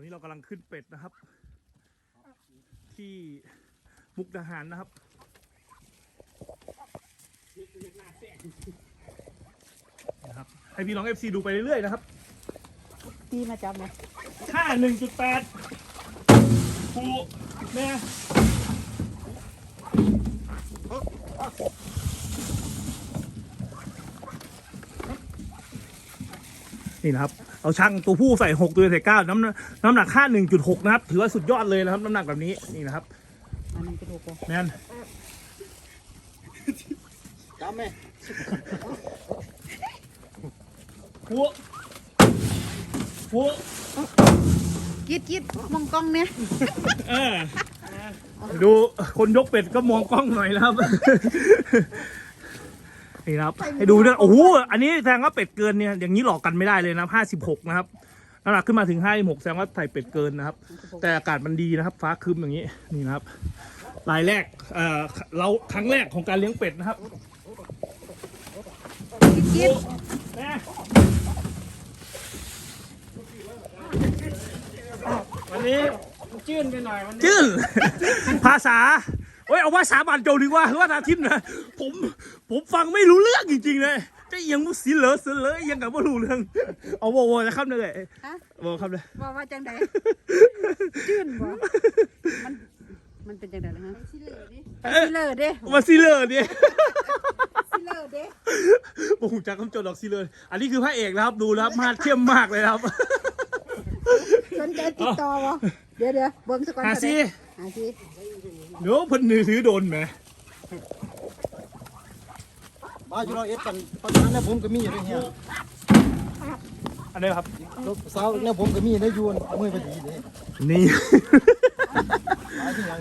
อนนี้เรากำลังขึ้นเป็ดนะครับ ที่มุกดาหารนะครับนะครับ ให้พี่น้อง FC ดูไปเรื่อยๆนะครับพี่มาจับไหมค่าหนึ่งจุดแปดผูแม่นี่นะครับ เอาช่างตัวผู้ใส่หกตัวใส่เก้าน้ำน้ำหนักค่าหนึ่งจุดหกนะครับ ถือว่าสุดยอดเลยนะครับ น้ำหนักแบบนี้นี่นะครับอันนี้จะดูกูแมนจำไหมผู้ผู้กิดกิดมองกล้องเนี่ยเออดูคนยกเป็ดก็มองกล้องหน่อยนะครับ นี่นะครับ ให้ดูเนี่ยโอ้โหอันนี้แสดงว่าเป็ดเกินเนี่ยอย่างนี้หลอกกันไม่ได้เลยนะห้าสิบหกนะครับน้ำหนักขึ้นมาถึงห้าสิบหกแสดงว่าใส่เป็ดเกินนะครับ แต่อากาศมันดีนะครับ ฟ้าครึ้มอย่างนี้นี่นะครับรายแรกเอ่อเราครั้งแรกของการเลี้ยงเป็ดนะครับกิดกิดแม่วันนี้จื้นไปหน่อยวันนี้จื้นภาษา เฮ้ยเอาว่าสาบานโจดีกว่าว่าอาทิตย์นะผมผมฟังไม่รู้เรื่องจริงๆเลยจะเอียงมุสีเหลอเสือเหลอเอียังกับว่ารู้เรื่อง เอาโวโวนะครับเลยฮะโวครับเลยว่าว่าจังใดจื้นบ่มันมันเป็นจังใดล่ะฮะซิเลอร์ดิซิเลอร์เด้มาซีเลอร์เนี่ยซิเลอร์เด้โอ้โหจักคำโจทย์ดอกซีเลอร์อันนี้คือพระเอกนะครับดูนะครับมาดเข้มมากเลยนะครับสนใจติดต่อบ่เดี๋ยวเดี๋ยวเบิ่งสักก่อนหาซิหาซิ เดี๋ยวเพิ่นนือถือโดนไหมบ้านอยู่เราเอ็ดกันเพราะฉะนั้นเนี่ยผมก็มีอยู่ด้วยเฮียอันนี้ครับลูกสาวเนี่ยผมก็มีได้อยูนมือพอดีเลยนี่หายที่ยัง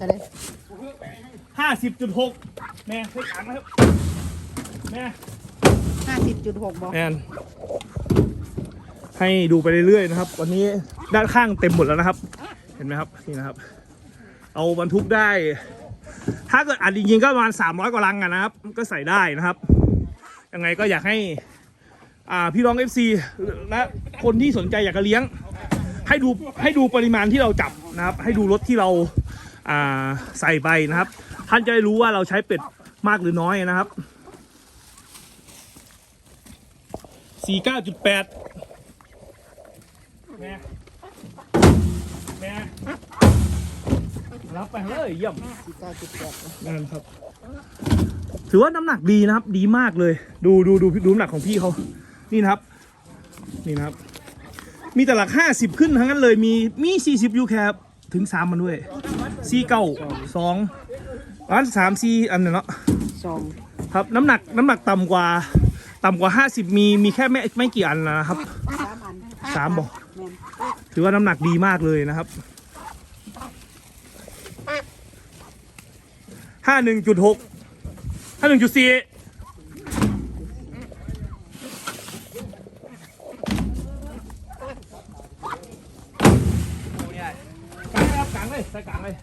อะไรห้าสิบจุดหกแม่ใช้ขังนะครับแม่ห้าสิบจุดหกบ่แอนให้ดูไปเรื่อยๆนะครับ วันนี้ ด้านข้างเต็มหมดแล้วนะครับ เห็นไหมครับนี่นะครับ เอาบรรทุกได้ ถ้าเกิดอัดจริงๆก็ประมาณ300กว่าลังอะนะครับ ก็ใส่ได้นะครับ ยังไงก็อยากให้อ่าพี่น้อง FC และคนที่สนใจอยากจะเลี้ยง ให้ดูให้ดูปริมาณที่เราจับนะครับ ให้ดูรถที่เราอ่าใส่ไปนะครับ ท่านจะได้รู้ว่าเราใช้เป็ดมากหรือน้อยนะครับสี่เก้าจุดแปดแม่ รับไปเลยเยี่ยมสิบเก้าจุดแปดนั่นครับ ถือว่าน้ำหนักดีนะครับ ดีมากเลย ดูดูดูดูน้ำหนักของพี่เขานี่นะครับ นี่นะครับ มีแต่หลักห้าสิบขึ้นทั้งนั้นเลย มีมีสี่สิบยูแคบถึงสามมันด้วยสี่เก้าสองร้านสามสี่อันเนี่ยเนาะสองครับน้ำหนักน้ำหนักต่ำกว่าต่ำกว่า 50 มีมีแค่ไม่ไม่กี่อันนะครับสามอันสามบอกแม่นถือว่าน้ำหนักดีมากเลยนะครับ ห้าหนึ่งจุดหกห้าหนึ่งจุดสี่กลางเลยครับกลางเลยใส่กลางเลย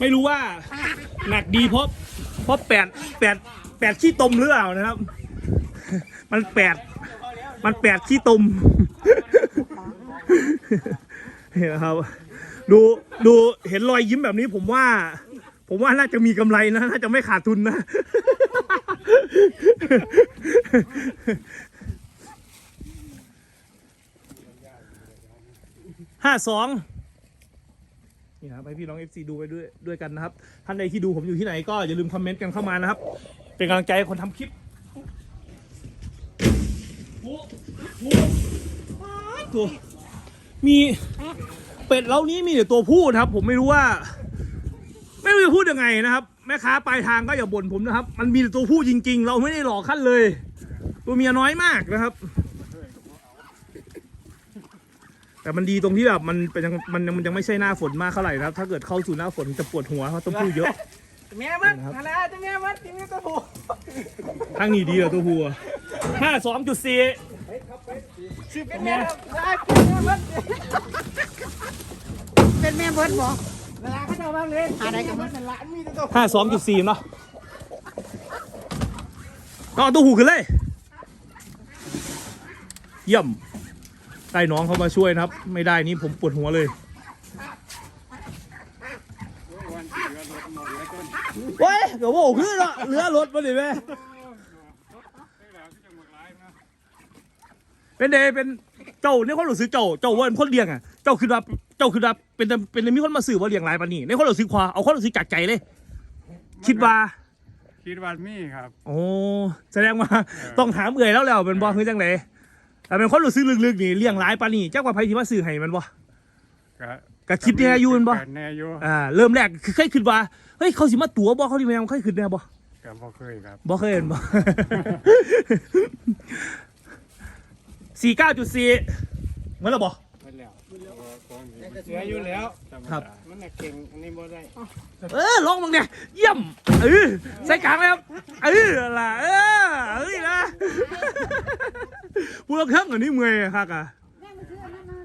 ไม่รู้ว่าหนักดีเพราะเพราะแปดแปดแปดขี้ตมหรือเปล่านะครับ มันแปดมันแปดขี้ตมเห็นครับ ดูดูเห็นรอยยิ้มแบบนี้ผมว่า ผมว่าน่าจะมีกำไรนะน่าจะไม่ขาดทุนนะ ห้าสองนี่นะครับให้พี่น้อง FC ดูไปด้วยด้วยกันนะครับ ท่านใดที่ดูผมอยู่ที่ไหนก็อย่าลืมคอมเมนต์กันเข้ามานะครับ เป็นกำลังใจให้คนทำคลิปโอ้โหตัวมีเป็ดเรานี้มีแต่ตัวผู้นะครับ ผมไม่รู้ว่า รู้จะพูดยังไงนะครับ แม่ค้าปลายทางก็อย่าบ่นผมนะครับ มันมีแต่ตัวผู้จริง ๆ เราไม่ได้หลอกขั้นเลย ตัวเมียน้อยมากนะครับ แต่มันดีตรงที่แบบมันเป็นยังมันยังมันยังไม่ใช่หน้าฝนมากเท่าไหร่นะครับ ถ้าเกิดเข้าสู่หน้าฝนจะปวดหัวเพราะต้องพูดเยอะ แม่มันอะไรจะแม่มันที่นี่ก็ถูกทั้งนี้ดีเหรอตัวหัวห้าสองจุดสี่สิบเป็นแม่ได้เป็นแม่มันเป็นแม่เบิร์ดบ่ เวลาเขาจะบ้างเลยหาได้กันมั้มันหลานมีแต่ตัวห้าสองจุดสี่เนาะก็เอาตัวหูขึ้นเลย เยี่ยม ได้น้องเขามาช่วยนะครับ ไม่ได้นี่ผมปวดหัวเลยเว้ยเดี๋ยวโว้คือเนาะเรือรถมาดิแม่เป็นเดเป็นเจ้าในความรู้สึกเจ้า เจ้าว่าเป็นคนเลี้ยงอะ เจ้าคือว่าเจ้าคือว่า เป็นเป็นมีคนมาสื่อว่าเลี้ยงหลายปานนี้ในความรู้สึกควาเอาความรู้สึกจากใจเลย คิดว่าคิดว่ามีครับ โอ้แสดงว่าต้องถามเอื่อยแล้วแล้วเป็นบ่คือจังไดแต่เป็นคนรู้สึกลึกๆนี่เลี้ยงหลายปานนี้เจ้าว่าไผสิมาซื้อให้มันบ่ก็ก็คิดแน่อยู่แม่นบ่ก็แน่อยู่อ่าเริ่มแรกคือเคยคิดว่าเฮ้ยเขาสิมาตั๋วบ่เขาสิมาหยังเคยคิดแน่บ่ก็บ่เคยครับบ่เคยเห็นบ่ สี่เก้าจุดสี่เหมือนแล้วบ่มันแล้ว เสียอยู่แล้วครับ มันน่ะเก่งอันนี้บ่ได้เออลองมึงเนี่ยเยี่ยมเออใส่กลางแล้วเออล่ะเออเอ้ยนะพูดแล้วเครื่องอันนี้เมื่อยคักอะแม่มาซื้ออันนั้นมา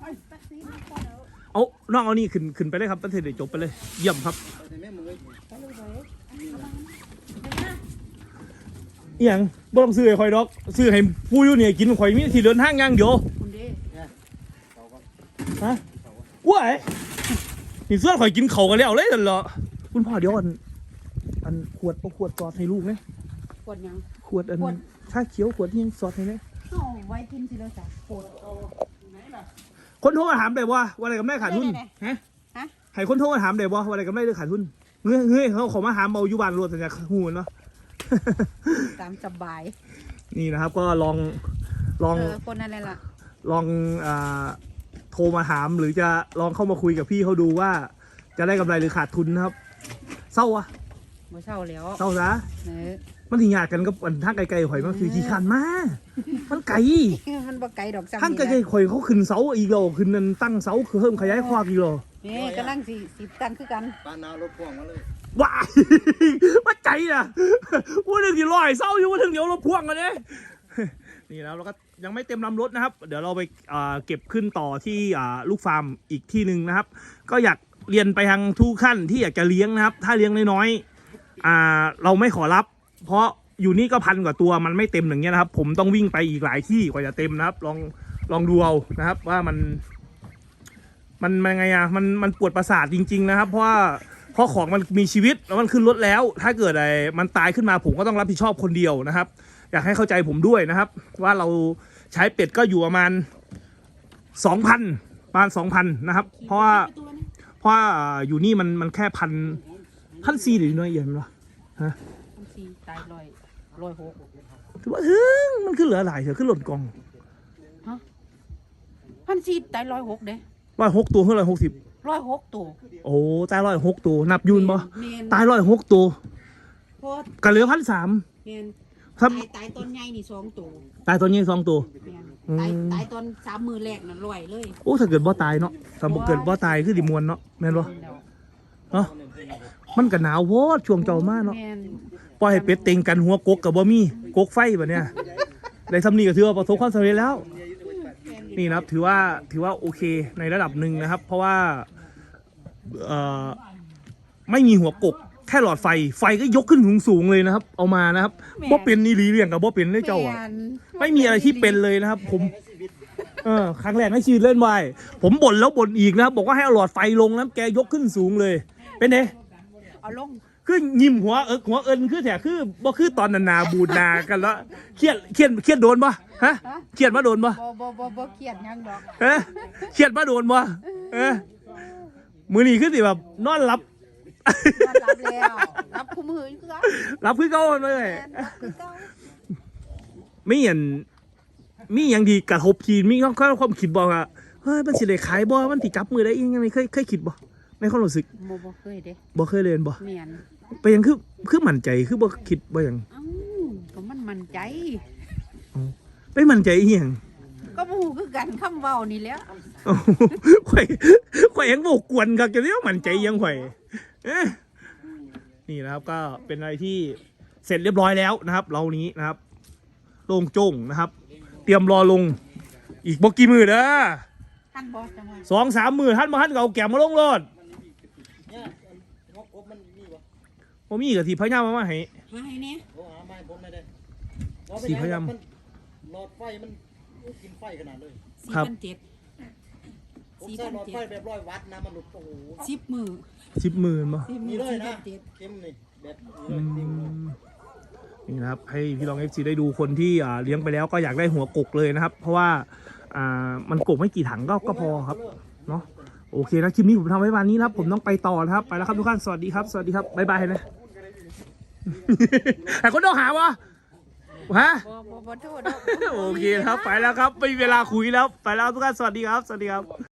เอาแท็กซี่มาก่อนแล้วเอาน้องเอานี่ขึ้นขึ้นไปเลยครับตั้งแต่เดี๋ยวจบไปเลย เยี่ยมครับแต่แม่มือไปเลยไปเลยอันนี้เอามาอหย่างบ่ต้องซื้อให้ข่อยดอก ซื้อให้ผู้อยู่เนี่ยกินข่อยมีที่เดินทางอย่างเดียวคุณเด้ ฮะว้ายนี่เสื้อข่อยกินเขาวกันแล้วเลยนั่นเหรอคุณพ่อเดี๋ยวอัน อันขวดเอาขวดซอสให้ลูกไหมกดยัง ขวดอันขวด ชาเขียวขวดนี่ยังซอสให้ไหมเอาไว้กินสิแล้วจ้ะโคตรเอาคนโทรมาถามได้ว่าว่าอะไรกับแม่ขาดทุนได้ฮะฮะ ให้คนโทรมาถามได้ว่าว่าอะไรกับแม่เรื่องขาดทุนเงยเงยเขาขอมาถามเมาอยู่บ้านรวดแต่จะหูเนาะ ตามสบาย นี่นะครับก็ลองลอง เออคนอะไรล่ะ ลองอ่า โทรมาถาม หรือจะลองเข้ามาคุยกับพี่เขาดูว่า จะได้กำไรหรือขาดทุนนะครับ เศร้าอะบ่เช่าแล้วเศร้าซะเออมันถึงยากกันกับอันทางไกลๆข่อยมันคือขี้ขันมามันไกลมันบ่ไกลดอกซ้ำทางไกลนี่ๆข่อยเขาขึ้นเสาอีกแล้วขึ้นนั่นตั้งเสาคือเพิ่มขยายความอีกแล้วนี่กำลังสิสิบตันคือกันปานนารถพ่วงมาเลยว้าย ว่าใจนะว่าถึงที่ลอยเศร้าอยู่ว่าถึงเดี๋ยวเราพ่วงกันเนี่ย นี่แล้วเราก็ยังไม่เต็มลำรถนะครับ เดี๋ยวเราไปเก็บขึ้นต่อที่ลูกฟาร์มอีกที่หนึ่งนะครับ ก็อยากเรียนไปทางทุกขั้นที่อยากจะเลี้ยงนะครับ ถ้าเลี้ยงน้อยๆเราไม่ขอรับ เพราะอยู่นี่ก็พันกว่าตัวมันไม่เต็มอย่างเงี้ยนะครับ ผมต้องวิ่งไปอีกหลายที่กว่าจะเต็มนะครับ ลองลองดูเอานะครับ ว่ามัน มันมันไงอะมันมันปวดประสาทจริง ๆ นะครับ เพราะว่าเพราะของมันมีชีวิตแล้วมันขึ้นรถแล้ว ถ้าเกิดอะไรมันตายขึ้นมาผมก็ต้องรับผิดชอบคนเดียวนะครับ อยากให้เข้าใจผมด้วยนะครับ ว่าเราใช้เป็ดก็อยู่ประมาณสองพันประมาณสองพันนะครับ เพราะว่าเพราะว่าอยู่นี่มันมันแค่พันพันสี่หรือน้อยเย็นวะพันสี่ตายร้อยร้อยหกถือว่าเฮ้ยมันขึ้นเหลือหลายเถอะขึ้นหล่นกองพันสี่ตายร้อยหกเด้ร้อยหกตัวเท่าร้อยหกสิบร้อยหกตัวโอ้ตายร้อยหกตัวนับยูนบ่เมนตายร้อยหกตัวเพราะก็เหลือพันสามเมน ครับ ตายตายต้นใหญ่นี่สองตัวตายตัวนี้สองตัวเมนอืมตายตายตอนสามมือแรกนั่นร้อยเลยโอ้ถ้าเกิดบ่ตายเนาะถ้าบ่เกิดบ่ตายคือดิมวนเนาะแม่นบ่แล้วเนาะมันก็หนาวโวดช่วงเจ้ามาเนาะแมนปล่อยให้เป็ดเต็งกันหัวกกก็บ่มีกกไฟบัดเนี่ยได้ทำนี่ก็ถือว่าประสบความสำเร็จแล้ว นี่นะครับถือว่าถือว่าโอเคในระดับหนึ่งนะครับ เพราะว่าเอ่อไม่มีหัวกก แค่หลอดไฟไฟก็ยกขึ้นสูงสูงๆเลยนะครับ เอามานะครับบ่เป็นนี่หลีเลี่ยงกับบ่เป็นเลยเจ้าอะแม่นไม่มีอะไรที่เป็นเลยนะครับ ผม เออครั้งแรกในชีวิตเล่นไวายผมบ่นแล้วบ่นอีกนะครับบอกว่าให้เอาหลอดไฟลงนะแกยกขึ้นสูงเลย เป็นไงเอาลงคือยิ้มหัวเอิกหัวเอินคือแถคือบ่คือตอนนานาบูดนากันแล้วเครียดเครียดเครียดโดนปะฮะเครียดมาโดนปะบ่บ่บ่บ่เครียดหยังดอก ฮะเครียดมาโดนปะเออมือนี้คือสิแบบนอนหลับ นอนรับแล้วรับคู่มืออยู่คือกันหลับคือเก่าเลย แม่นรับคือเก่าไม่เห็นมีอย่างดีกระทบทีมีความความคิดบอกอะเฮ้ยมันสิได้ขายบ่มันสิจับมือได้อีกยังไงเคยเคยคิดบ่ในความรู้สึกบ่บ่เคยเด้บ่เคยเรียนบ่แม่นไปยังคือคือมั่นใจคือบ่คิดบ่หยังเอ้าก็มันมั่นใจ ไปมั่นใจอีหยังก็บ่ฮู้คือกันคำเว้านี่แหล้วเอ้าข่อยข่อยยังบ่กวนกับจะเรียกว่ามั่นใจอีหยังข่อยเอ้ย นี่นะครับก็เป็นอะไรที่เสร็จเรียบร้อยแล้วนะครับเรานี้นะครับโล่งโจ้งนะครับ เตรียมรอลงอีกบ่กี่มือเด้อท่านบ่จังว่าสองสามมือท่านมาท่านก็เอาแก้มมาลงรถเนี่ยงบกบมันมีบ่ผมมีกับทีพะยามมามาให้หาให้แน่โทรหาไม้ผมไม่ได้สี่พยายามหลอดไฟมันกินไฟขนาดเลยสี่ครับพันเจ็ด ผมสี่ใส่พันหลอดเจ็ไฟดแบบร้อยวัตต์นะมันหลุดโอ้โหสิบมือสิบหมื่นป่ะสิบมืนี่อเลยสี่นะพันเจ็ดเข้มนี่แบบนี้อืเลยนิ่มเลยมนี่นะครับ ให้พี่ลองเอฟซีได้ดูคนที่อ่าเลี้ยงไปแล้วก็อยากได้หัวกกเลยนะครับ เพราะว่าอ่ามันกกไม่กี่ถังก็ก็พอครับเนาะโอเคนะคลิปนี้ผมทำไว้วันนี้นะครับ ผมต้องไปต่อนะครับไปแล้วครับทุกท่านสวัสดีครับสวัสดีครับบ๊ายบายนะ แต่คนต้องหาวะฮะ บ่บ่บ่โทษดอกโอเคครับ ไปแล้วครับ ไม่มีเวลาคุยแล้ว ไปแล้วทุกท่าน สวัสดีครับ สวัสดีครับ